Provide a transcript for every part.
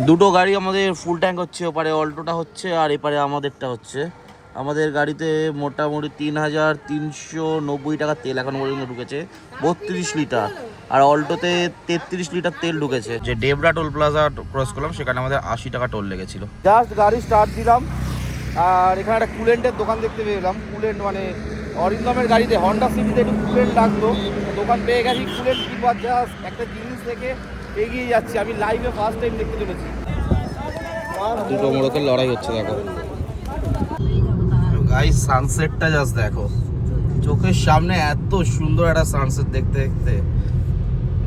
দুটো গাড়ি আমাদের ফুল ট্যাঙ্ক হচ্ছে, ওপারে অল্টোটা হচ্ছে আর এপারে আমাদেরটা হচ্ছে। আমাদের গাড়িতে মোটামুটি তিন হাজার তিনশো নব্বই টাকা তেল এখন পর্যন্ত ঢুকেছে, বত্রিশ লিটার। আর অল্টোতে তেত্রিশ লিটার তেল ঢুকেছে। যে ডেবরা টোল প্লাজা ক্রস করলাম, সেখানে আমাদের আশি টাকা টোল লেগেছিল। জাস্ট গাড়ি স্টার্ট দিলাম, আর এখানে একটা কুলেন্টের দোকান দেখতে পেলাম কুলেন্ট মানে অরিন্দমের গাড়িতে হন্ডা সিটিতে একটু কুলেন্ট লাগতো। দোকান পেয়ে গেছি কুলেন্ট কিনবার জাস্ট একটা জিনিস থেকে এগিয়ে যাচ্ছি। আমি লাইভে ফার্স্ট টাইম দেখতে চলেছি। দুটো মোড়কের লড়াই হচ্ছে দেখো। গাইস সানসেটটা জাস্ট দেখো। চোখের সামনে এত সুন্দর একটা সানসেট দেখতে দেখতে।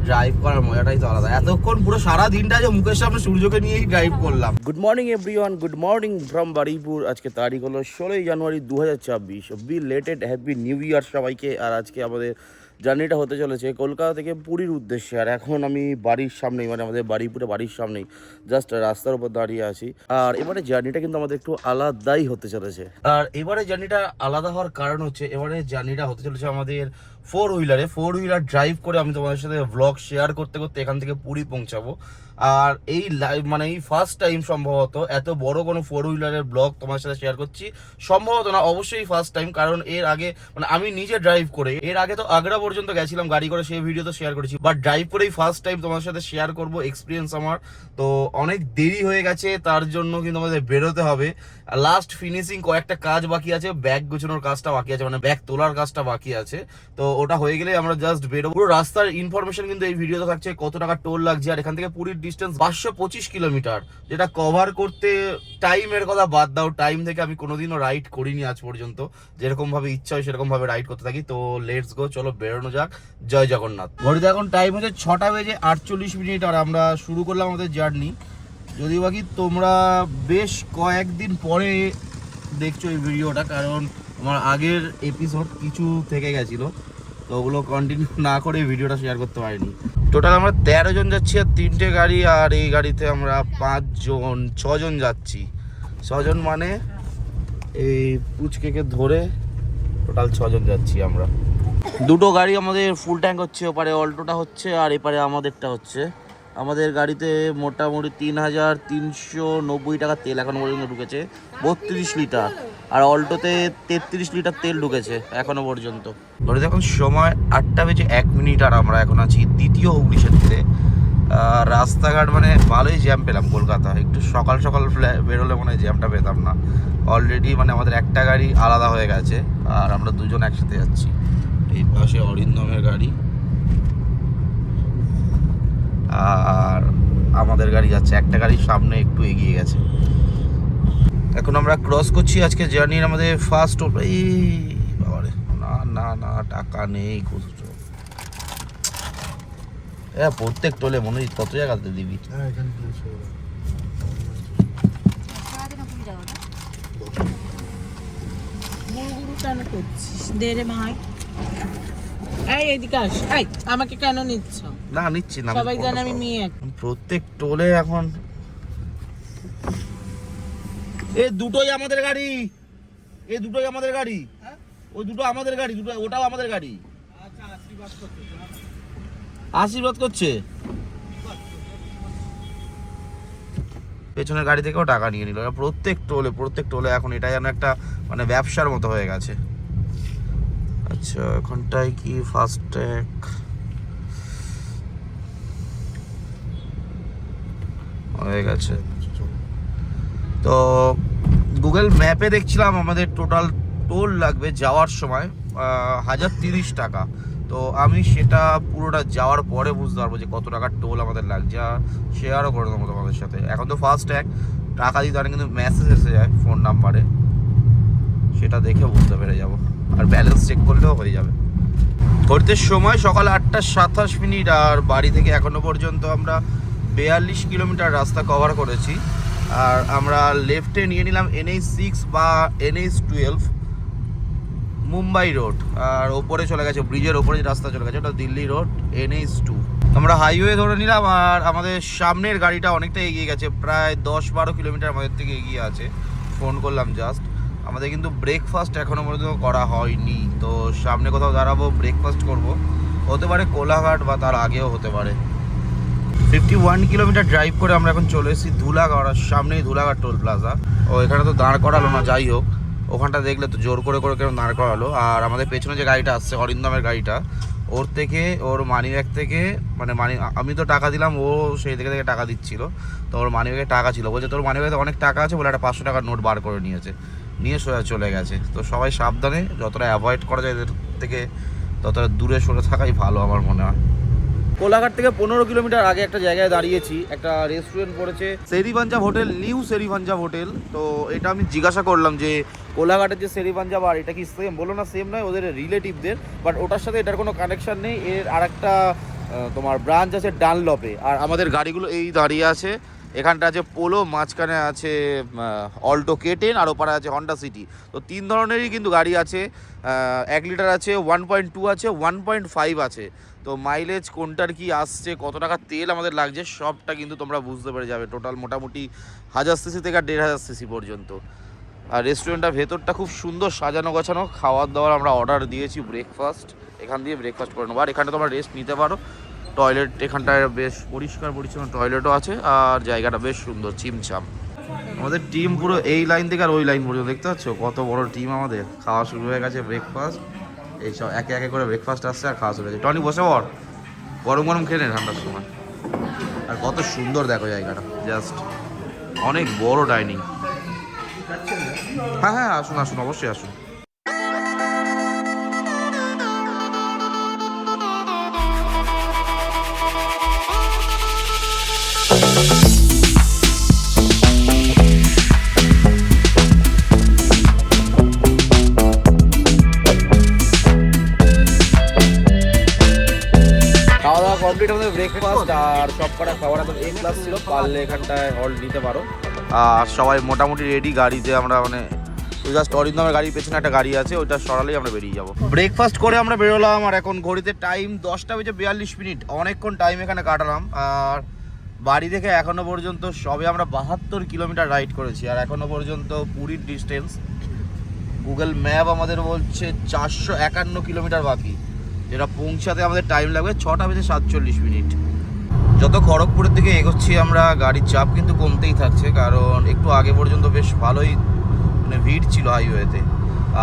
ড্রাইভ করার মজাটাই তো আলাদা। এতক্ষণ পুরো সারা দিনটা যে মুখের সামনে সূর্যকে নিয়েই ড্রাইভ করলাম। Good morning everyone good morning from Baruipur আজকে তারিখ হলো ষোলোই জানুয়ারি দু হাজার চব্বিশ belated happy new year সবাইকে। আর আজকে আমাদের জার্নিটা হতে চলেছে কলকাতা থেকে পুরীর উদ্দেশ্যে। আর এখন আমি বাড়ির সামনেই মানে আমাদের বাড়ি পুরে বাড়ির সামনেই জাস্ট রাস্তার উপর দাঁড়িয়ে আছি। আর এবারে জার্নিটা কিন্তু আমাদের একটু আলাদাই হতে চলেছে। আর এবারে জার্নিটা আলাদা হওয়ার কারণ হচ্ছে, এবারে জার্নিটা হতে চলেছে আমাদের ফোর হুইলারে ফোর হুইলার ড্রাইভ করে আমি তোমাদের সাথে ব্লগ শেয়ার করতে করতে এখান থেকে পুরী পৌঁছাবো। আর এই লাইভ মানে এই ফার্স্ট টাইম সম্ভবত এত বড় কোনো ফোর হুইলারের ব্লগ তোমার সাথে শেয়ার করছি। সম্ভবত না, অবশ্যই ফার্স্ট টাইম কারণ এর আগে মানে আমি নিজে ড্রাইভ করে, এর আগে তো আগ্রা পর্যন্ত গেছিলাম গাড়ি করে, সেই ভিডিও তো শেয়ার করেছি। বাট ড্রাইভ করেই ফার্স্ট টাইম তোমার সাথে শেয়ার করব এক্সপিরিয়েন্স আমার। তো অনেক দেরি হয়ে গেছে, তার জন্য কিন্তু আমাদের বেরোতে হবে। লাস্ট ফিনিশিং কয়েকটা কাজ বাকি আছে ব্যাগ গোছানোর কাজটা বাকি আছে মানে ব্যাগ তোলার কাজটা বাকি আছে। তো ওটা হয়ে গেলে আমরা জাস্ট বেরোবো। পুরো রাস্তার ইনফরমেশন কিন্তু এই ভিডিওতে থাকছে, কত টাকা টোল লাগছে, আর এখান থেকে পুরীর ডিস্টেন্স পাঁচশো পঁচিশ কিলোমিটার যেটা কভার করতে টাইমের কথা বাদ দাও। টাইম থেকে আমি কোনোদিনও রাইড করিনি আজ পর্যন্ত। যেরকমভাবে ইচ্ছা হয় সেরকমভাবে রাইড করতে থাকি। তো লেটস গো চলো বেরোনো যাক। জয় জগন্নাথ। ঘড়িতে এখন টাইম হচ্ছে ছটা বেজে আটচল্লিশ মিনিট, আর আমরা শুরু করলাম আমাদের জার্নি যদি বাকি তোমরা বেশ কয়েকদিন পরে দেখছ এই ভিডিওটা কারণ আমার আগের এপিসোড কিছু থেকে গেছিল। ওগুলো কন্টিনিউ না করে ভিডিওটা শেয়ার করতে পারিনি। টোটাল আমরা তেরো জন যাচ্ছি আর তিনটে গাড়ি, আর এই গাড়িতে আমরা পাঁচজন, ছজন যাচ্ছি। ছজন মানে এই পুচকেকে ধরে টোটাল ছজন যাচ্ছি আমরা। দুটো গাড়ি আমাদের ফুল ট্যাঙ্ক হচ্ছে, ওপারে অল্টোটা হচ্ছে, আর এপারে আমাদেরটা হচ্ছে। আমাদের গাড়িতে মোটামুটি তিন হাজার তিনশো নব্বই টাকা তেল এখন পর্যন্ত ঢুকেছে, বত্রিশ লিটার। আর অল্টোতে তেত্রিশ লিটার তেল ঢুকেছে এখনও পর্যন্ত। ঘড়িতে দেখুন, সময় আটটা বেজে এক মিনিট আর আমরা এখন আছি দ্বিতীয় হুগলি সেতুতে রাস্তাঘাট মানে ভালোই জ্যাম পেলাম কলকাতা। একটু সকাল সকাল বেরোলে মনে হয় জ্যামটা পেতাম না। অলরেডি মানে আমাদের একটা গাড়ি আলাদা হয়ে গেছে আর আমরা দুজন একসাথে যাচ্ছি। এই পাশে অরিন্দমের গাড়ি। আর আমাদের গাড়ি যাচ্ছে, একটা গাড়ির সামনে একটু এগিয়ে গেছে। এখন আমরা ক্রস করছি আজকে জার্নির আমাদের ফার্স্ট এই বাবারে না না না টাকা নেই খুচরো। হ্যাঁ প্রত্যেক টোলে মনে হয় কত জায়গাতে দিবি। এই আমাকে কেন নিচ্ছ? না নিচ্ছি না সবাই জানে আমি মেয়ে। প্রত্যেক টোলে এখন এ দুটোই আমাদের গাড়ি। এ দুটোই আমাদের গাড়ি। ওই দুটো আমাদের গাড়ি, দুটো, ওটাও আমাদের গাড়ি। আশীর্বাদ করছে। পেছনের গাড়ি থেকেও টাকা নিয়ে নিল। প্রত্যেক টোলে প্রত্যেক টোলে এখন এটা যেন একটা মানে ব্যবসার মতো হয়ে গেছে। আচ্ছা এখনটায় কি ফাস্ট ট্যাগ হয়ে গেছে। তো গুগল ম্যাপে দেখছিলাম আমাদের টোটাল টোল লাগবে যাওয়ার সময় হাজার তিরিশ টাকা। তো আমি সেটা পুরোটা যাওয়ার পরে বুঝতে পারব যে কত টাকার টোল আমাদের লাগছে। শেয়ারও করে দেবো তোমাদের সাথে। এখন তো ফার্স্ট ট্যাগ টাকা দিতে অনেক কিন্তু মেসেজ এসে যায় ফোন নাম্বারে সেটা দেখে বুঝতে পেরে যাব। আর ব্যালেন্স চেক করলেও হয়ে যাবে। ঘুরতে সময় সকাল আটটা সাতাশ মিনিট। আর বাড়ি থেকে এখনও পর্যন্ত আমরা বিয়াল্লিশ কিলোমিটার রাস্তা কভার করেছি। আর আমরা লেফটে নিয়ে নিলাম এনএইচ সিক্স বা এনএইচ টুয়েলভ মুম্বাই রোড আর ওপরে চলে গেছে ব্রিজের ওপরে যে রাস্তা চলে গেছে, ওটা দিল্লি রোড এনএইচ টু আমরা হাইওয়ে ধরে নিলাম, আর আমাদের সামনের গাড়িটা অনেকটা এগিয়ে গেছে, প্রায় দশ বারো কিলোমিটার আমাদের থেকে এগিয়ে আছে। ফোন করলাম জাস্ট আমাদের কিন্তু ব্রেকফাস্ট এখনও পর্যন্ত করা হয়নি। তো সামনে কোথাও দাঁড়াবো ব্রেকফাস্ট করব। হতে পারে কোলাঘাট বা তার আগেও হতে পারে। ফিফটি ওয়ান কিলোমিটার ড্রাইভ করে আমরা এখন চলে এসেছি ধুলাগড় আর সামনেই ধুলাগড় টোল প্লাজা ও, এখানে তো দাঁড় করালো না, যাই হোক। ওখানটা দেখলে তো জোর করে করে কেন দাঁড় করালো। আর আমাদের পেছনে যে গাড়িটা আসছে, অরিন্দমের গাড়িটা, ওর থেকে, ওর মানি ব্যাগ থেকে মানে মানি, আমি তো টাকা দিলাম, ও সেই থেকে থেকে টাকা দিচ্ছিল। তো ওর মানি ব্যাগে টাকা ছিল। বলছে, তোর মানি ব্যাগে অনেক টাকা আছে, বলে একটা পাঁচশো টাকার নোট বার করে নিয়েছে। নিয়ে সোজা চলে গেছে। তো সবাই সাবধানে, যতটা অ্যাভয়েড করা যায় এদের থেকে, ততটা দূরে সরে থাকাই ভালো আমার মনে হয়। কোলাঘাট থেকে পনেরো কিলোমিটার আগে একটা জায়গায় দাঁড়িয়েছি একটা রেস্টুরেন্ট পড়েছে। সেরি পাঞ্জাব হোটেল নিউ সেরি পাঞ্জাব হোটেল। তো এটা আমি জিজ্ঞাসা করলাম যে কোলাঘাটের যে সেরি পাঞ্জাব আর এটা কি সেম বলো না সেম নয় ওদের রিলেটিভদের বাট ওটার সাথে এটার কোনো কানেকশন নেই। এর আরেকটা আহ, তোমার ব্রাঞ্চ আছে ডানলপে। আর আমাদের গাড়িগুলো এই দাঁড়িয়ে আছে। এখানটা আছে পোলো মাঝখানে আছে অল্টো কে টেন আর ওপারে আছে হন্ডা সিটি। তো তিন ধরনেরই কিন্তু গাড়ি আছে। এক লিটার আছে ওয়ান পয়েন্ট টু আছে ওয়ান পয়েন্ট ফাইভ আছে। তো মাইলেজ কোনটার কি আসছে, কত টাকা তেল আমাদের লাগছে, সবটা কিন্তু তোমরা বুঝতে পেরে যাবে। টোটাল মোটামুটি হাজার সিসি থেকে আর দেড় হাজার সিসি পর্যন্ত। আর রেস্টুরেন্টটা ভেতরটা খুব সুন্দর সাজানো গোছানো। খাওয়ার দাওয়ার আমরা অর্ডার দিয়েছি ব্রেকফাস্ট এখান দিয়ে ব্রেকফাস্ট করে নেব। আর এখানে তোমরা রেস্ট নিতে পারো। টয়লেট এখানটায় বেশ পরিষ্কার পরিচ্ছন্ন টয়লেটও আছে, আর জায়গাটা বেশ সুন্দর চিমচাম আমাদের টিম পুরো এই লাইন থেকে আর ওই লাইন পর্যন্ত, দেখতে পাচ্ছ? কত বড় টিম আমাদের। খাওয়া শুরু হয়ে গেছে ব্রেকফাস্ট এইসব একে একে করে ব্রেকফাস্ট আসছে আর খাওয়া শুরু হয়েছে। টনি, বসে বর গরম গরম খেয়ে ঠান্ডার সময়। আর কত সুন্দর দেখো জায়গাটা। জাস্ট অনেক বড় ডাইনিং হ্যাঁ হ্যাঁ আসুন আসুন, অবশ্যই আসুন। কটা খাবার এ ক্লাস ছিল পারলে এখানটায় হল নিতে পারো। আর সবাই মোটামুটি রেডি গাড়িতে আমরা মানে জাস্ট অরিন্দমের গাড়ির পেছনে একটা গাড়ি আছে ওইটা সরালেই আমরা বেরিয়ে যাব। ব্রেকফাস্ট করে আমরা বেরোলাম আর এখন ঘড়িতে টাইম দশটা বেজে বিয়াল্লিশ মিনিট অনেকক্ষণ টাইম এখানে কাটালাম আর বাড়ি থেকে এখনও পর্যন্ত সবে আমরা বাহাত্তর কিলোমিটার রাইড করেছি আর এখনও পর্যন্ত পুরীর ডিস্টেন্স গুগল ম্যাপ আমাদের বলছে চারশো একান্ন কিলোমিটার বাকি। যেটা পৌঁছাতে আমাদের টাইম লাগবে ছটা বেজে সাতচল্লিশ মিনিট যত খড়গপুরের দিকে এগোচ্ছি আমরা, গাড়ির চাপ কিন্তু কমতেই থাকছে, কারণ একটু আগে পর্যন্ত বেশ ভালোই মানে ভিড় ছিল হাইওয়েতে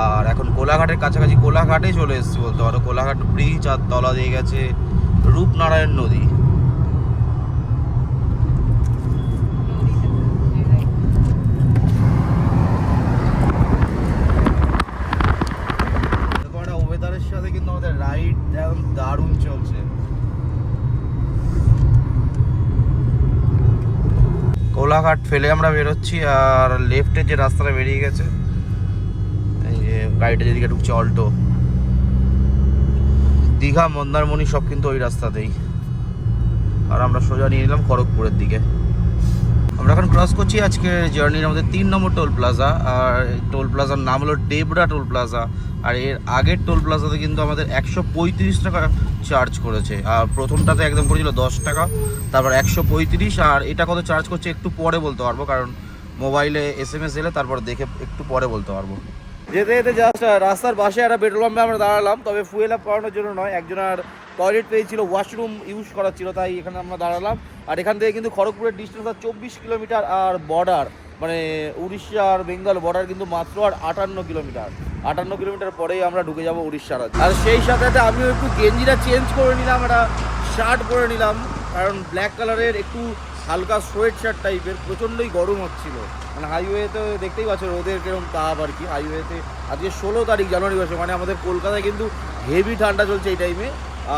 আর এখন কোলাঘাটের কাছাকাছি কোলাঘাটে চলে এসেছি বলতে পারো। কোলাঘাট ব্রিজ আর তলা দিয়ে গেছে রূপনারায়ণ নদী এরকম একটা ওয়েদারের সাথে কিন্তু আমাদের রাইড একদম দারুণ চলছে কোলাঘাট ফেলে আমরা বেরোচ্ছি, আর লেফটে যে রাস্তাটা বেরিয়ে গেছে, এই যে গাড়িটা যেদিকে ঢুকছে অল্টো দীঘা, মন্দারমণি সব কিন্তু ওই রাস্তাতেই। আর আমরা সোজা নিয়ে নিলাম খড়গপুরের দিকে। আমরা এখন ক্রস করছি আজকে জার্নির আমাদের তিন নম্বর টোল প্লাজা আর টোল প্লাজার নাম হলো ডেবরা টোল প্লাজা আর এর আগের টোল প্লাজাতে কিন্তু আমাদের একশো পঁয়ত্রিশ টাকা চার্জ করেছে। আর প্রথমটাতে একদম করেছিল দশ টাকা, তারপর একশো পঁয়ত্রিশ, আর এটা কত চার্জ করছে একটু পরে বলতে পারব, কারণ মোবাইলে এস এম এস এলে তারপর দেখে একটু পরে বলতে পারব। যেতে যেতে জাস্ট রাস্তার পাশে একটা পেট্রোল পাম্পে আমরা দাঁড়ালাম, তবে ফুয়েল আপ করানোর জন্য নয়, একজনের টয়লেট পেয়েছিল ওয়াশরুম ইউজ করার ছিল, তাই এখানে আমরা দাঁড়ালাম। আর এখান থেকে কিন্তু খড়গপুরের ডিস্টেন্স আর চব্বিশ কিলোমিটার আর বর্ডার মানে উড়িষ্যা আর বেঙ্গল বর্ডার কিন্তু মাত্র আর আটান্ন কিলোমিটার আটান্ন কিলোমিটার পরেই আমরা ঢুকে যাব উড়িষ্যার আর সেই সাথে সাথে আমিও একটু গেঞ্জিটা চেঞ্জ করে নিলাম, একটা শার্ট পরে নিলাম, কারণ ব্ল্যাক কালারের একটু হালকা সোয়েট শার্ট টাইপের প্রচণ্ডই গরম হচ্ছিল। মানে হাইওয়েতে দেখতেই পাচ্ছ রোদের কীরকম তাপ আর কি। হাইওয়েতে আজকে ষোলো তারিখ জানুয়ারি মাসে মানে আমাদের কলকাতায় কিন্তু হেভি ঠান্ডা চলছে এই টাইমে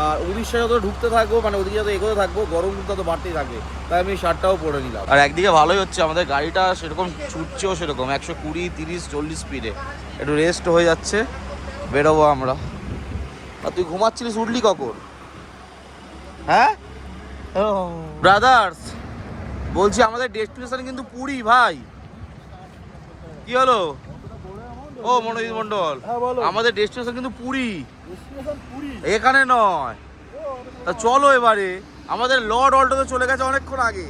আর উড়িষ্যা যত ঢুকতে থাকব মানে ওদিকে যত এগোতে থাকব, গরম কিন্তু তত বাড়তেই থাকবে তাই আমি শার্টটাও পরে নিলাম। আর একদিকে ভালোই হচ্ছে, আমাদের গাড়িটা সেরকম ছুটছেও সেরকম, একশো কুড়ি, তিরিশ, চল্লিশ স্পিডে একটু রেস্ট হয়ে যাচ্ছে, বেরোবো আমরা। আর তুই ঘুমাচ্ছিলিস উঠলি কখন? হ্যাঁ? ব্রাদার্স বলছি আমাদের ডেস্টিনেশন কিন্তু পুরী, ভাই। কি হলো? ও মনোজিৎ মন্ডল আমাদের ডেস্টিনেশন কিন্তু পুরী। এখানে নয়। তা চলো এবারে। আমাদের লর্ড অল্টোতে চলে গেছে অনেকক্ষণ আগে।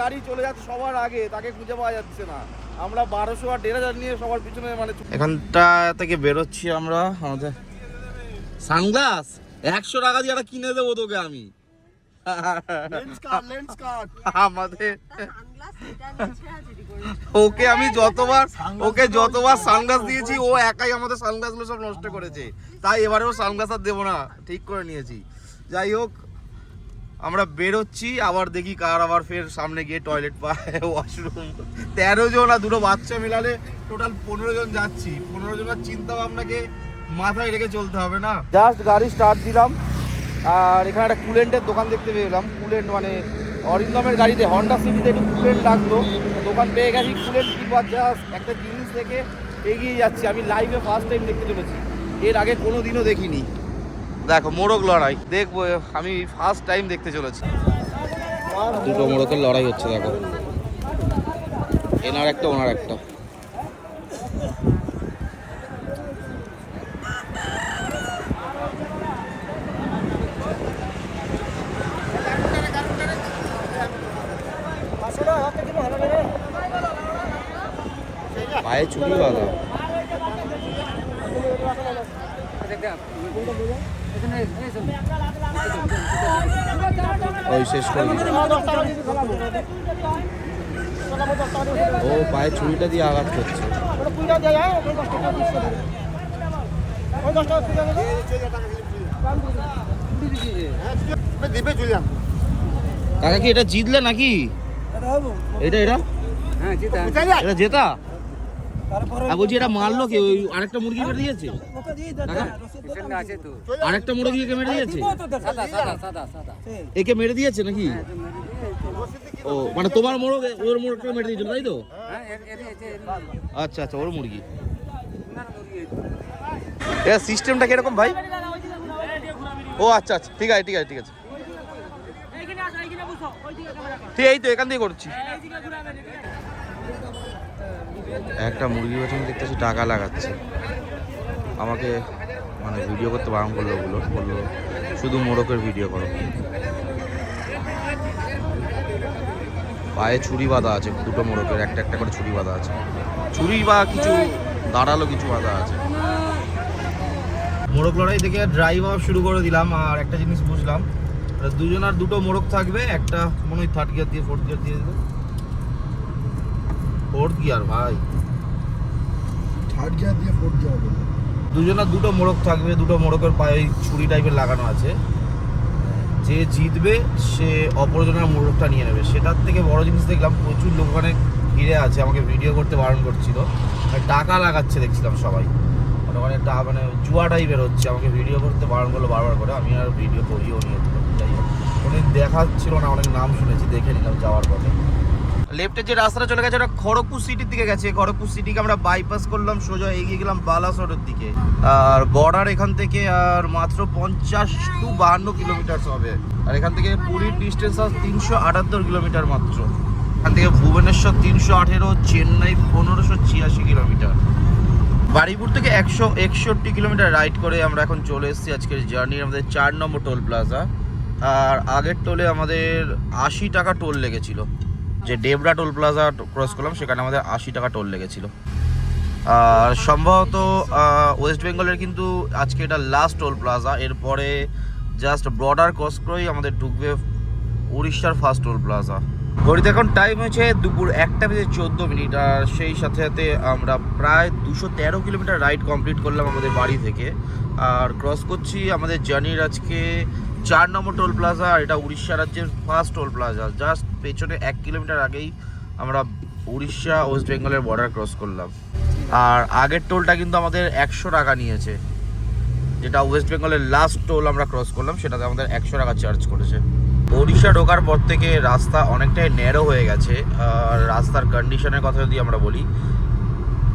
গাড়ি চলে যাচ্ছে সবার আগে তাকে খুঁজে পাওয়া যাচ্ছে না। আমরা বারোশো আর দেড় হাজার নিয়ে সবার পিছনে মানে এখানটা থেকে বেরোচ্ছি আমরা আমাদের সানগ্লাস। একশো টাকা দিয়ে একটা কিনে দেবো তোকে আমি লেন্স কাট লেন্স কাট আমাদের ওকে আমি যতবার ওকে যতবার সানগ্লাস দিয়েছি ও একাই আমাদের সানগ্লাসগুলো সব নষ্ট করেছে। তাই এবারেও সানগ্লাস আর দেবো না ঠিক করে নিয়েছি। যাই হোক আমরা বেরোচ্ছি আবার দেখি কার আবার ফের সামনে গিয়ে টয়লেট পায় ওয়াশরুম তেরো জন আর দুটো বাচ্চা মিলালে টোটাল পনেরো জন যাচ্ছি। পনেরো জনের চিন্তা ভাবনাকে মাথায় রেখে চলতে হবে না। জাস্ট গাড়ি স্টার্ট দিলাম। আর এখানে একটা কুলেন্টের দোকান দেখতে পেলাম কুলেন্ট মানে অরিন্দমের গাড়িতে হন্ডা সিটিতে একটু কুলেন্ট লাগতো। দোকান পেয়ে গেছি, কুলেন্ট কিনবার জাস্ট একটা জিনিস দেখে এগিয়ে যাচ্ছি। আমি লাইভে ফার্স্ট টাইম দেখতে চলেছি। এর আগে কোনো দিনও দেখিনি। দেখো, মোরগ লড়াই। দেখব, আমি ফার্স্ট টাইম দেখতে চলেছি। দুটো মোরগের লড়াই হচ্ছে, দেখো। এনার একটা, ওনার একটা। পায়ে চুরি বাঁধা ওই শেষ করে ও পায়ে চুরিটা দিয়ে আঘাত করছে। কাকা কি এটা জিতলে নাকি? এটা এটা এটা জেতা? আর বলছি এটা মারলো কে? ওই আরেকটা মুরগি মেরে দিয়েছে? আরেকটা মুরগিকে মেরে দিয়েছে? একে মেরে দিয়েছে নাকি? ও মানে তোমার মোরগ ওর মোরগটা মেরে দিয়েছিল তাই তো? আচ্ছা আচ্ছা ওর মুরগি। এর সিস্টেমটা কীরকম ভাই? ও আচ্ছা আচ্ছা ঠিক আছে ঠিক আছে ঠিক আছে। ঠিক এই তো এখান থেকে করছি। একটা মুরগি পেছনে দেখতেছি টাকা লাগাচ্ছে। আমাকে মানে ভিডিও করতে বারণ করল ওগুলো। বলল, শুধু মোরকের ভিডিও করো। পায়ে ছুরি বাঁধা আছে, দুটো মোরকের একটা একটা করে ছুরি বাঁধা আছে। ছুরি বা কিছু দাঁড়াল কিছু বাঁধা আছে। মোরগ লড়াই দেখে ড্রাইভ অফ শুরু করে দিলাম, আর একটা জিনিস বুঝলাম। দুজন আর দুটো মোরগ থাকবে, একটা মনে হয় থার্ড গিয়ার দিয়ে ফোর্থ গিয়ার দিয়ে ফোর্থ গিয়ার ভাই। থার্ড গিয়ার দিয়ে ফোর্থ গিয়ার দুজনের দুটো মোড়ক থাকবে দুটো মোড়কের পায়ে ছুরি টাইপের লাগানো আছে। যে জিতবে সে অপরজনের মোড়কটা নিয়ে নেবে। সেটার থেকে বড় জিনিস দেখলাম প্রচুর লোক ওখানে ঘিরে আছে আমাকে ভিডিও করতে বারণ করছিল। আর টাকা লাগাচ্ছে দেখছিলাম সবাই। মানে ওখানে টা মানে জুয়া টাইপের হচ্ছে আমাকে ভিডিও করতে বারণ করল বারবার করে। আমি আর ভিডিও করিও নিয়ে যাই হোক অনেক দেখাচ্ছিল না অনেক নাম শুনেছি দেখে নিলাম যাওয়ার পথে। লেফটে যে রাস্তাটা চলে গেছে, ওটা খড়গপুর সিটির দিকে গেছে। খড়গপুর সিটিকে আমরা বাইপাস করলাম, সোজা এগিয়ে গেলাম বালাসরের দিকে। আর বর্ডার এখান থেকে আর মাত্র পঞ্চাশ টু বাহান্ন কিলোমিটার হবে। আর এখান থেকে পুরীর ডিস্টেন্স আছে তিনশো আটাত্তর কিলোমিটার মাত্র। এখান থেকে ভুবনেশ্বর তিনশো আঠেরো, চেন্নাই পনেরোশো ছিয়াশি কিলোমিটার বাড়িপুর থেকে একশো একষট্টি কিলোমিটার রাইড করে আমরা এখন চলে এসেছি আজকের জার্নি আমাদের চার নম্বর টোল প্লাজা আর আগের টোলে আমাদের আশি টাকা টোল লেগেছিল। যে ডেবরা টোল প্লাজা ক্রস করলাম, সেখানে আমাদের আশি টাকা টোল লেগেছিল। আর সম্ভবত ওয়েস্ট বেঙ্গলের কিন্তু আজকে এটা লাস্ট টোল প্লাজা এরপরে জাস্ট বর্ডার ক্রস করেই আমাদের ঢুকবে উড়িষ্যার ফার্স্ট টোল প্লাজা ঘড়িতে এখন টাইম হয়েছে দুপুর একটা বেজে চোদ্দ মিনিট, আর সেই সাথে সাথে আমরা প্রায় দুশো তেরো কিলোমিটার রাইড কমপ্লিট করলাম আমাদের বাড়ি থেকে। আর ক্রস করছি আমাদের জার্নির আজকে চার নম্বর টোল প্লাজা আর এটা উড়িষ্যা রাজ্যের ফার্স্ট টোল প্লাজা জাস্ট পেছনে এক কিলোমিটার আগেই আমরা উড়িষ্যা ওয়েস্ট বেঙ্গলের বর্ডার ক্রস করলাম। আর আগের টোলটা কিন্তু আমাদের একশো টাকা নিয়েছে। যেটা ওয়েস্ট বেঙ্গলের লাস্ট টোল আমরা ক্রস করলাম, সেটাতে আমাদের একশো টাকা চার্জ করেছে। ওড়িশা ঢোকার পর থেকে রাস্তা অনেকটাই ন্যারো হয়ে গেছে, আর রাস্তার কন্ডিশনের কথা যদি আমরা বলি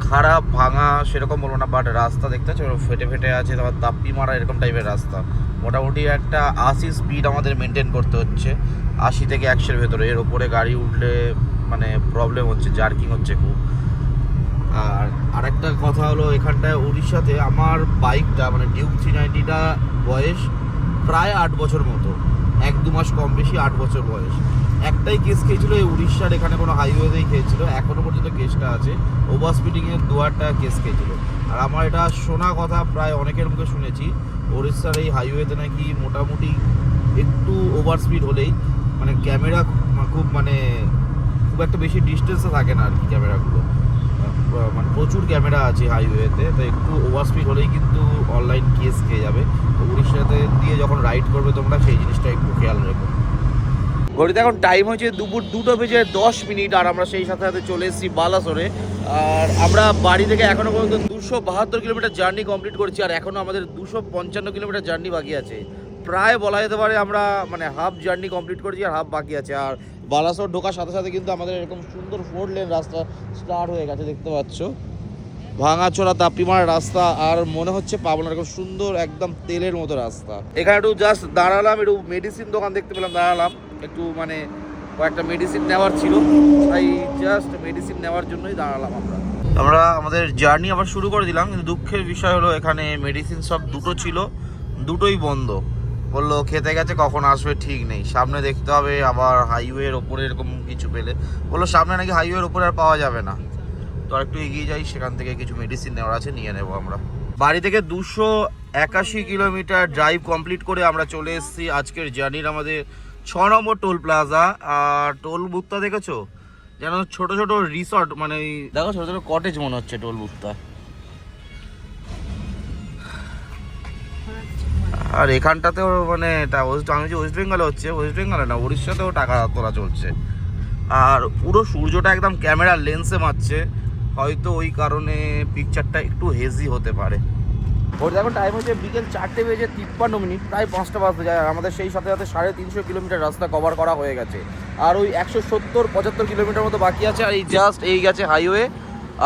খারাপ ভাঙা সেরকম বলব না বাট রাস্তা দেখতে পাচ্ছ ফেটে ফেটে আছে, তারপর তাপ্পি মারা এরকম টাইপের রাস্তা। মোটামুটি একটা আশি স্পিড আমাদের মেনটেন করতে হচ্ছে, আশি থেকে একশোর ভেতরে। এর ওপরে গাড়ি উঠলে মানে প্রবলেম হচ্ছে জার্কিং হচ্ছে খুব। আর আরেকটা কথা হলো এখানটায় উড়িষ্যাতে আমার বাইকটা মানে ডিউক থ্রি নাইনটিটা বয়স প্রায় আট বছর মতো। এক দু মাস কম বেশি, আট বছর বয়স। একটাই কেস খেয়েছিল, এই উড়িষ্যার এখানে কোনো হাইওয়েতেই খেয়েছিল। এখনও পর্যন্ত কেসটা আছে। ওভার স্পিডিংয়ের দুয়ারটা কেস খেয়েছিল। আর আমার এটা শোনা কথা প্রায় অনেকের মুখে শুনেছি, উড়িষ্যার এই হাইওয়েতে নাকি মোটামুটি একটু ওভার স্পিড হলেই মানে ক্যামেরা খুব মানে খুব একটা বেশি ডিস্টেন্সে থাকে না আর কি ক্যামেরাগুলো মানে প্রচুর ক্যামেরা আছে হাইওয়েতে তো একটু ওভার স্পিড হলেই কিন্তু অনলাইন কেস খেয়ে যাবে। তো উড়িষ্যাতে দিয়ে যখন রাইড করবে তোমরা, সেই জিনিসটা একটু খেয়াল রেখো। ঘড়িতে এখন টাইম হয়েছে দুপুর দুটো বেজে দশ মিনিট, আর আমরা সেই সাথে সাথে চলে এসেছি বালাসোরে। আর আমরা বাড়ি থেকে এখনও পর্যন্ত দুশো বাহাত্তর কিলোমিটার জার্নি কমপ্লিট করছি, আর এখনও আমাদের দুশো পঞ্চান্ন কিলোমিটার জার্নি বাকি আছে। প্রায় বলা যেতে পারে আমরা মানে হাফ জার্নি কমপ্লিট করেছি আর হাফ বাকি আছে। আর বালাসোর ঢোকার সাথে সাথে কিন্তু আমাদের এরকম সুন্দর ফোর লেন রাস্তা স্টার্ট হয়ে গেছে, দেখতে পাচ্ছ। ভাঙাচোরা তাপ্তিমার রাস্তা আর মনে হচ্ছে পাবো না এরকম সুন্দর একদম তেলের মতো রাস্তা। এখানে একটু জাস্ট দাঁড়ালাম, একটু মেডিসিন দোকান দেখতে পেলাম, দাঁড়ালাম। একটু মানে কয়েকটা মেডিসিন নেওয়ার ছিল, তাই জাস্ট মেডিসিন নেওয়ার জন্যই দাঁড়ালাম আমরা। আমরা আমাদের জার্নি আবার শুরু করে দিলাম, কিন্তু দুঃখের বিষয় হলো এখানে মেডিসিন সব দুটো ছিল, দুটোই বন্ধ। বলল, খেতে গেছে, কখন আসবে ঠিক নেই। সামনে দেখতে হবে আবার হাইওয়ের ওপরে এরকম কিছু পেলে। বলল, সামনে নাকি হাইওয়ের ওপরে আর পাওয়া যাবে না। তো আর একটু এগিয়ে যাই সেখান থেকে কিছু মেডিসিন নেওয়ার আছে নিয়ে নেব আমরা। বাড়ি থেকে দুশো একাশি কিলোমিটার ড্রাইভ কমপ্লিট করে আমরা চলে এসেছি আজকের জার্নির আমাদের ছ নম্বর টোল প্লাজা আর টোল বুথটা দেখেছ? যেন ছোট ছোট রিসর্ট মানে দেখো ছোট ছোট কটেজ মনে হচ্ছে টোল বুথটা আর এখানটাতেও মানে এটা ওয়েস্ট আমি যে ওয়েস্ট বেঙ্গলে হচ্ছে ওয়েস্ট বেঙ্গলে না উড়িষ্যাতেও টাকা তোলা চলছে। আর পুরো সূর্যটা একদম ক্যামেরার লেন্সে মারছে। হয়তো ওই কারণে পিকচারটা একটু হেজি হতে পারে। ওর এখন টাইম হচ্ছে বিকেল চারটে বেজে তিপ্পান্ন মিনিট, প্রায় পাঁচটা বাজতে যায় আমাদের সেই সাথে সাথে সাড়ে তিনশো কিলোমিটার রাস্তা কভার করা হয়ে গেছে। আর ওই একশো সত্তর পঁচাত্তর কিলোমিটার মতো বাকি আছে, আর এই জাস্ট এই গেছে হাইওয়ে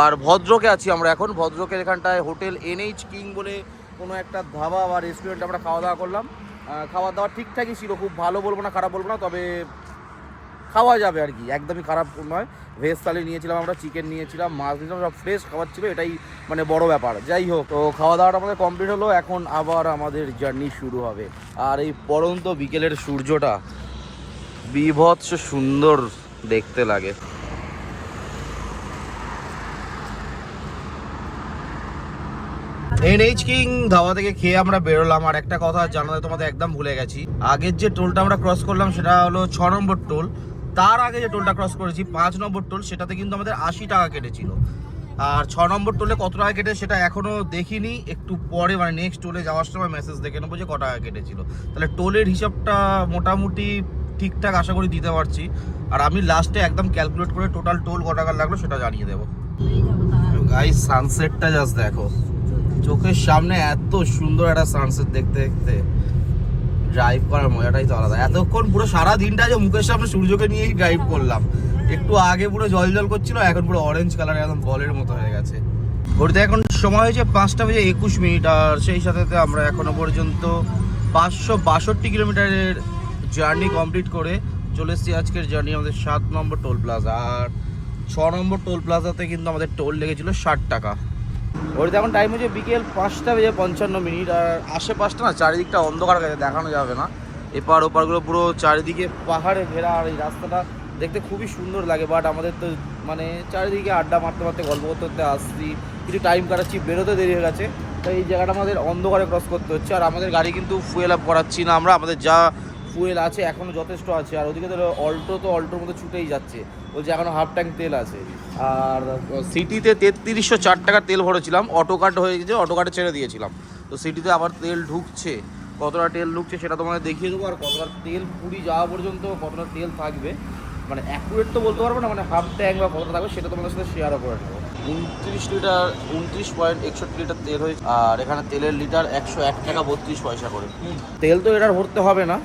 আর ভদ্রকে আছি আমরা এখন ভদ্রকের এখানটায় হোটেল এনএইচ কিং বলে কোনো একটা ধাবা বা রেস্টুরেন্টে আমরা খাওয়া দাওয়া করলাম। খাওয়া দাওয়া ঠিকঠাকই ছিল, খুব ভালো বলব না, খারাপ বলব না, তবে খাওয়া যাবে আর কি, একদমই খারাপ নয়। ভেজ থালি নিয়েছিলাম আমরা চিকেন নিয়েছিলাম, মাছ নিয়েছিলাম, সব ফ্রেশ খাবার ছিল, এটাই মানে বড় ব্যাপার। যাই হোক, তো খাওয়া দাওয়াটা আমাদের কমপ্লিট হলো, এখন আবার আমাদের জার্নি শুরু হবে। আর এই পরন্ত বিকেলের সূর্যটা বিভৎস সুন্দর দেখতে লাগে। এনএইচ কিং ধাবা থেকে খেয়ে আমরা বেরোলাম, আর একটা কথা জানাতে তোমাদের একদম ভুলে গেছি। আগের যে টোলটা আমরা ক্রস করলাম, সেটা হলো ছ নম্বর টোল তার আগে যে টোলটা ক্রস করেছি, পাঁচ নম্বর টোল, সেটাতে কিন্তু আমাদের আশি টাকা কেটেছিল। আর ছ নম্বর টোলে কত টাকা কেটে, সেটা এখনও দেখিনি। একটু পরে মানে নেক্সট টোলে যাওয়ার সময় মেসেজ দেখে নেব যে ক টাকা কেটেছিল। তাহলে টোলের হিসাবটা মোটামুটি ঠিকঠাক আশা করি দিতে পারছি। আর আমি লাস্টে একদম ক্যালকুলেট করে টোটাল টোল ক টাকা লাগল, সেটা জানিয়ে দেবো। গাই সানসেটটা জাস্ট দেখো। চোখের সামনে এত সুন্দর একটা সানসেট দেখতে দেখতে। ড্রাইভ করার মজাটাই তো আলাদা। এতক্ষণ পুরো সারা দিনটা যে মুখের সামনে সূর্যকে নিয়েই ড্রাইভ করলাম। একটু আগে পুরো জল জল করছিল, এখন পুরো অরেঞ্জ কালার একদম বলের মতো হয়ে গেছে। ঘড়িতে এখন সময় হয়েছে পাঁচটা বেজে একুশ মিনিট, আর সেই সাথে আমরা এখনও পর্যন্ত পাঁচশো বাষট্টি কিলোমিটারের জার্নি কমপ্লিট করে চলে এসেছি আজকের জার্নি আমাদের সাত নম্বর টোল প্লাজা আর ছ নম্বর টোল প্লাজাতে কিন্তু আমাদের টোল লেগেছিল ষাট টাকা। ঘড়িতে এখন টাইম হচ্ছে বিকেল পাঁচটা বেজে পঞ্চান্ন মিনিট আর আশেপাশটা না, চারিদিকটা অন্ধকার গেছে, দেখানো যাবে না। এপার ওপারগুলো পুরো চারিদিকে পাহাড়ে ঘেরা, আর এই রাস্তাটা দেখতে খুবই সুন্দর লাগে বাট আমাদের তো মানে চারিদিকে আড্ডা মারতে মারতে, গল্প করতে করতে আসছি, কিছু টাইম কাটাচ্ছি, বেরোতে দেরি হয়ে গেছে। তাই এই জায়গাটা আমাদের অন্ধকারে ক্রস করতে হচ্ছে, আর আমাদের গাড়ি কিন্তু ফুয়েল আপ করাচ্ছি না আমরা, আমাদের যা ফুয়েল আছে এখনও যথেষ্ট আছে। আর ওদিকে ধরো অল্টো তো অল্টোর মতো ছুটেই যাচ্ছে। বলছে এখনও হাফ ট্যাঙ্ক তেল আছে। আর সিটিতে তেত্রিশশো চার টাকার তেল ভরেছিলাম অটো কাট হয়ে গেছে অটো কাটে ছেড়ে দিয়েছিলাম। তো সিটিতে আবার তেল ঢুকছে। কতটা তেল ঢুকছে সেটা তোমাদের দেখিয়ে দেবো আর কতটা তেল পুরি যাওয়া পর্যন্ত কতটা তেল থাকবে মানে অ্যাকুরেট তো বলতে পারব না মানে হাফ ট্যাঙ্ক বা কতটা থাকবে সেটা তোমাদের সাথে শেয়ারও করে নেব। উনত্রিশ লিটার উনত্রিশ পয়েন্ট একষট্টি লিটার তেল হয়েছে আর এখানে তেলের লিটার একশো এক টাকা বত্রিশ পয়সা করে। তেল তো এটার ভরতে হবে না।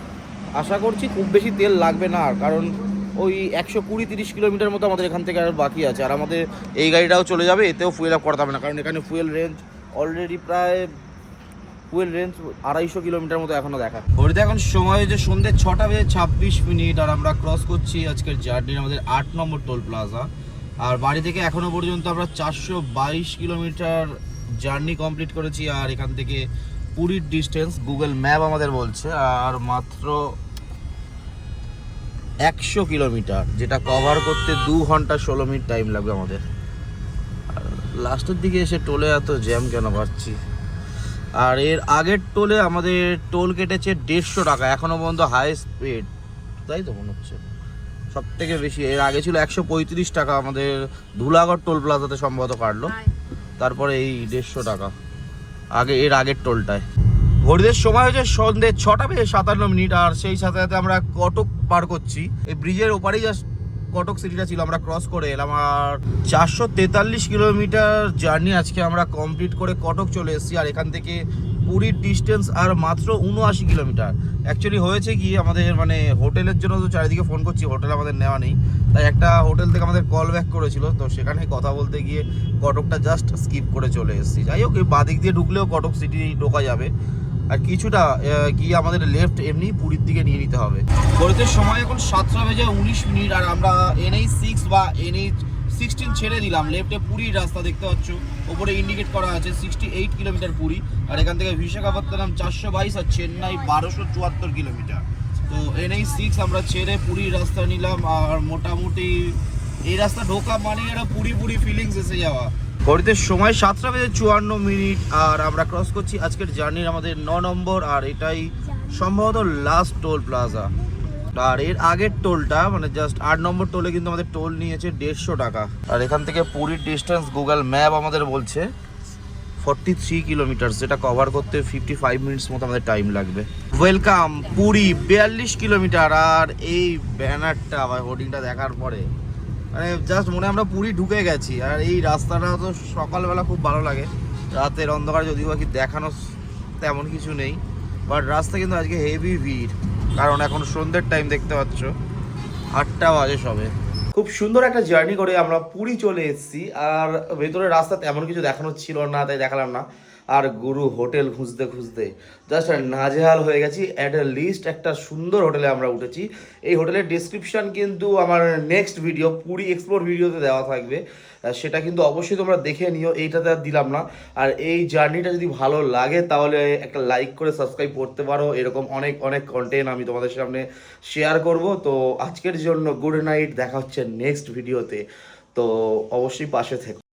আশা করছি খুব বেশি তেল লাগবে না আর, কারণ ওই একশো কুড়ি তিরিশ কিলোমিটার মতো আমাদের এখান থেকে আর বাকি আছে। আর আমাদের এই গাড়িটাও চলে যাবে, এতেও ফুয়েল আপ করাতে হবে না, কারণ এখানে ফুয়েল রেঞ্জ অলরেডি প্রায় ফুয়েল রেঞ্জ আড়াইশো কিলোমিটার মতো এখনও দেখা। ঘড়িতে এখন সময় হয়েছে সন্ধ্যে ছটা বেজে ছাব্বিশ মিনিট, আর আমরা ক্রস করছি আজকের জার্নির আমাদের আট নম্বর টোল প্লাজা আর বাড়ি থেকে এখনও পর্যন্ত আমরা চারশো বাইশ কিলোমিটার জার্নি কমপ্লিট করেছি, আর এখান থেকে পুরীর ডিস্টেন্স গুগল ম্যাপ আমাদের বলছে আর মাত্র একশো কিলোমিটার যেটা কভার করতে দু ঘণ্টা ষোলো মিনিট টাইম লাগবে আমাদের। আর লাস্টের দিকে এসে টোলে এত জ্যাম কেন পাচ্ছি আর এর আগের টোলে আমাদের টোল কেটেছে দেড়শো টাকা এখনও পর্যন্ত হাই স্পিড তাই তো মনে হচ্ছে? সব থেকে বেশি এর আগে ছিল একশো পঁয়ত্রিশ টাকা আমাদের ধুলাগড় টোল প্লাজাতে সম্ভবত কাটলো। তারপরে এই দেড়শো টাকা। আগে, এর আগের টোলটায়। ঘড়িদের সময় হয়েছে সন্ধ্যে ছটা বেজে সাতান্ন মিনিট, আর সেই সাথে সাথে আমরা কটক পার করছি। এই ব্রিজের ওপারেই জাস্ট কটক সিটিটা ছিল, আমরা ক্রস করে এলাম, আর চারশো তেতাল্লিশ কিলোমিটার জার্নি আজকে আমরা কমপ্লিট করে কটক চলে এসেছি, আর এখান থেকে পুরীর ডিস্টেন্স আর মাত্র উনআশি কিলোমিটার। অ্যাকচুয়ালি হয়েছে কি, আমাদের মানে হোটেলের জন্য তো চারিদিকে ফোন করছি হোটেল আমাদের নেওয়া নেই। তাই একটা হোটেল থেকে আমাদের কল ব্যাক করেছিল, তো সেখানে কথা বলতে গিয়ে কটকটা জাস্ট স্কিপ করে চলে এসেছি। যাই হোক, এই বাদিক দিয়ে ঢুকলেও কটক সিটি ঢোকা যাবে। আর কিছুটা গিয়ে আমাদের লেফট এমনি পুরীর দিকে নিয়ে নিতে হবে। ঘড়িতে সময় এখন সাতটা বেজে উনিশ মিনিট, আর আমরা এনএইচ সিক্স বা এনএইচ সিক্সটিন ছেড়ে দিলাম। লেফটে পুরীর রাস্তা দেখতে পাচ্ছ। ওপরে ইন্ডিকেট করা আছে সিক্সটি এইট কিলোমিটার পুরী। আর এখান থেকে বিশাখাপত্তনম চারশো বাইশ আর চেন্নাই বারোশো চুয়াত্তর কিলোমিটার তো এন এনএইচ সিক্স আমরা ছেড়ে পুরীর রাস্তা নিলাম আর মোটামুটি এই রাস্তা ঢোকা মানে একটা পুরি পুরি ফিলিংস এসে যাওয়া। ঘড়িতে সময় সাতটা বেজে চুয়ান্ন মিনিট আর আমরা ক্রস করছি আজকের জার্নির আমাদের ন নম্বর আর এটাই সম্ভবত লাস্ট টোল প্লাজা আর এর আগের টোলটা মানে জাস্ট আট নম্বর টোলে কিন্তু আমাদের টোল নিয়েছে দেড়শো টাকা। আর এখান থেকে পুরীর ডিস্টেন্স গুগল ম্যাপ আমাদের বলছে। ফর্টি থ্রি কিলোমিটার যেটা কভার করতে ফিফটি ফাইভ মিনিটস মতো আমাদের টাইম লাগবে। ওয়েলকাম পুরী, বিয়াল্লিশ কিলোমিটার আর এই ব্যানারটা বা হোর্ডিংটা দেখার পরে। মানে জাস্ট মনে আমরা পুরী ঢুকে গেছি, আর এই রাস্তাটা তো সকালবেলা খুব ভালো লাগে। রাতের অন্ধকার যদিও বাকি দেখানো তেমন কিছু নেই বাট রাস্তা কিন্তু আজকে হেভি ভিড়, কারণ এখন সন্ধ্যের টাইম দেখতে পাচ্ছ। আটটা বাজে সবে। খুব সুন্দর একটা জার্নি করে আমরা পুরী চলে এসেছি। আর ভেতরে রাস্তা তেমন কিছু দেখানো ছিল না, তাই দেখালাম না। আর গুরু হোটেল খুঁজতে খুঁজতে জাস্ট নাজেহাল হয়ে গেছি। অ্যাট এ লিস্ট একটা সুন্দর হোটেলে আমরা উঠেছি। এই হোটেলের ডিসক্রিপশন কিন্তু আমার নেক্সট ভিডিও পুরী এক্সপ্লোর ভিডিওতে দেওয়া থাকবে। সেটা কিন্তু অবশ্যই তোমরা দেখে নিও, এইটাতে আর দিলাম না। আর এই জার্নিটা যদি ভালো লাগে, তাহলে একটা লাইক করে সাবস্ক্রাইব করতে পারো। এরকম অনেক অনেক কন্টেন্ট আমি তোমাদের সামনে শেয়ার করব। তো আজকের জন্য গুড নাইট দেখা হচ্ছে নেক্সট ভিডিওতে তো অবশ্যই পাশে থেকো।